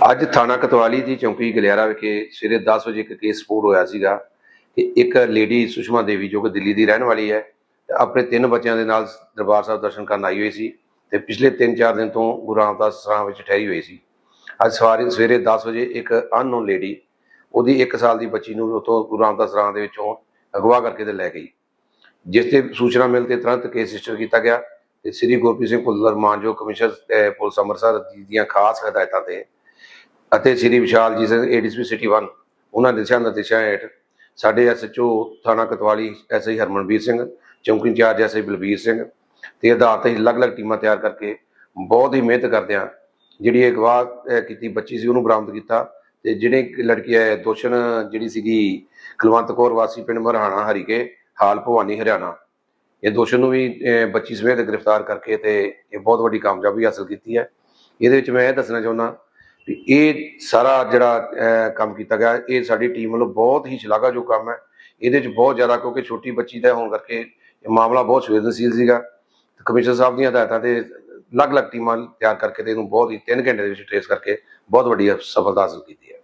ਅੱਜ ਥਾਣਾ ਕਤਵਾਲੀ ਦੀ ਚੌਂਕੀ ਗਲਿਆਰਾ ਵਿਖੇ ਸਵੇਰੇ 10 ਵਜੇ ਇੱਕ ਕੇਸ ਰਿਪੋਰਟ ਹੋਇਆ ਸੀਗਾ ਕਿ ਇੱਕ ਲੇਡੀ ਸੁਸ਼ਮਾ ਦੇਵੀ ਜੋ ਕਿ ਦਿੱਲੀ ਦੀ ਰਹਿਣ ਵਾਲੀ ਹੈ ਆਪਣੇ ਤਿੰਨ ਬੱਚਿਆਂ ਦੇ ਨਾਲ ਦਰਬਾਰ ਸਾਹਿਬ ਦਰਸ਼ਨ ਕਰਨ ਆਈ ਹੋਈ ਸੀ ਤੇ ਪਿਛਲੇ 3-4 ਦਿਨ ਤੋਂ ਗੁਰੂ ਰਾਮਦਾਸ ਸਰਾਂ ਵਿੱਚ ਠਹਿਰੀ ਹੋਈ ਸੀ। ਅੱਜ ਸਵਾਰੇ ਸਵੇਰੇ 10 ਵਜੇ ਇੱਕ ਅਨਨੋਨ ਲੇਡੀ ਉਹਦੀ 1 ਸਾਲ ਦੀ ਬੱਚੀ ਨੂੰ ਉੱਥੋਂ ਗੁਰੂ ਰਾਮਦਾਸ ਸਰਾਂ ਦੇ ਵਿੱਚੋਂ ਅਗਵਾ ਕਰਕੇ ਤੇ ਲੈ ਗਈ। ਜਿਸ ਤੇ ਸੂਚਨਾ ਮਿਲ ਤੇ ਤੁਰੰਤ ਕੇਸ ਰਜਿਸਟਰ ਕੀਤਾ ਗਿਆ ਤੇ ਸ੍ਰੀ ਗੁਰਪ੍ਰੀਤ ਸਿੰਘ ਭੁੱਲਰ ਮਾਨਜੋ ਕਮਿਸ਼ਨਰ ਪੁਲਿਸ ਅੰਮ੍ਰਿਤਸਰ ਦੀਆਂ ਖਾਸ ਹਦਾਇਤਾਂ ਤੇ ਅਤੇ ਸ੍ਰੀ ਵਿਸ਼ਾਲ ਜੀ ਸਿੰਘ ਏਡੀਸਪੀ ਸਿਟੀ 1 ਉਹਨਾਂ ਦਿਸ਼ਾ ਨਿਰਦੇਸ਼ਾਂ ਹੇਠ ਸਾਡੇ ਐਸਐਚਓ ਥਾਣਾ ਕਤਵਾਲੀ ਐਸਆਈ ਹਰਮਨਵੀਰ ਸਿੰਘ, ਚੌਂਕੀ ਇੰਚਾਰਜ ਐਸਆਈ ਬਲਬੀਰ ਸਿੰਘ ਤੇ ਆਧਾਰ ਤੇ ਅਲੱਗ-ਅਲੱਗ ਟੀਮਾਂ ਤਿਆਰ ਕਰਕੇ ਬਹੁਤ ਹੀ ਮਿਹਨਤ ਕਰਦਿਆਂ ਜਿਹੜੀ ਇਹ ਗਵਾਹ ਕੀਤੀ ਬੱਚੀ ਸੀ, ਉਹਨੂੰ ਬਰਾਮਦ ਕੀਤਾ ਤੇ ਜਿਹੜੇ ਲੜਕੀ ਹੈ, ਦੋਸ਼ਣ ਜਿਹੜੀ ਸੀਗੀ ਕੁਲਵੰਤ ਕੌਰ, ਵਾਸੀ ਪਿੰਡ ਮਰਹਾਣਾ, ਹਰੀਕੇ, ਹਾਲ ਭਵਾਨੀ, ਹਰਿਆਣਾ। ਇਹ ਦੋਸ਼ਣ ਨੂੰ ਵੀ ਬੱਚੀ ਸਮੇਤ ਗ੍ਰਿਫਤਾਰ ਕਰਕੇ ਤੇ ਇਹ ਬਹੁਤ ਵੱਡੀ ਕਾਮਯਾਬੀ ਹਾਸਲ ਕੀਤੀ ਹੈ। ਇਹਦੇ ਵਿੱਚ ਮੈਂ ਇਹ ਦੱਸਣਾ ਚਾਹੁੰਦਾ ਵੀ ਇਹ ਸਾਰਾ ਜਿਹੜਾ ਕੰਮ ਕੀਤਾ ਗਿਆ, ਇਹ ਸਾਡੀ ਟੀਮ ਵੱਲੋਂ ਬਹੁਤ ਹੀ ਸ਼ਲਾਘਾਯੋਗ ਕੰਮ ਹੈ। ਇਹਦੇ 'ਚ ਬਹੁਤ ਜ਼ਿਆਦਾ, ਕਿਉਂਕਿ ਛੋਟੀ ਬੱਚੀ ਦਾ ਹੋਣ ਕਰਕੇ ਇਹ ਮਾਮਲਾ ਬਹੁਤ ਸੰਵੇਦਨਸ਼ੀਲ ਸੀਗਾ। ਤੇ ਕਮਿਸ਼ਨਰ ਸਾਹਿਬ ਦੀਆਂ ਹਦਾਇਤਾਂ ਤੇ ਅਲੱਗ-ਅਲੱਗ ਟੀਮਾਂ ਤਿਆਰ ਕਰਕੇ ਤੇ ਇਹਨੂੰ ਬਹੁਤ ਹੀ 3 ਘੰਟੇ ਦੇ ਵਿੱਚ ਟ੍ਰੇਸ ਕਰਕੇ ਬਹੁਤ ਵੱਡੀ ਸਫਲਤਾ ਹਾਸਲ ਕੀਤੀ ਹੈ।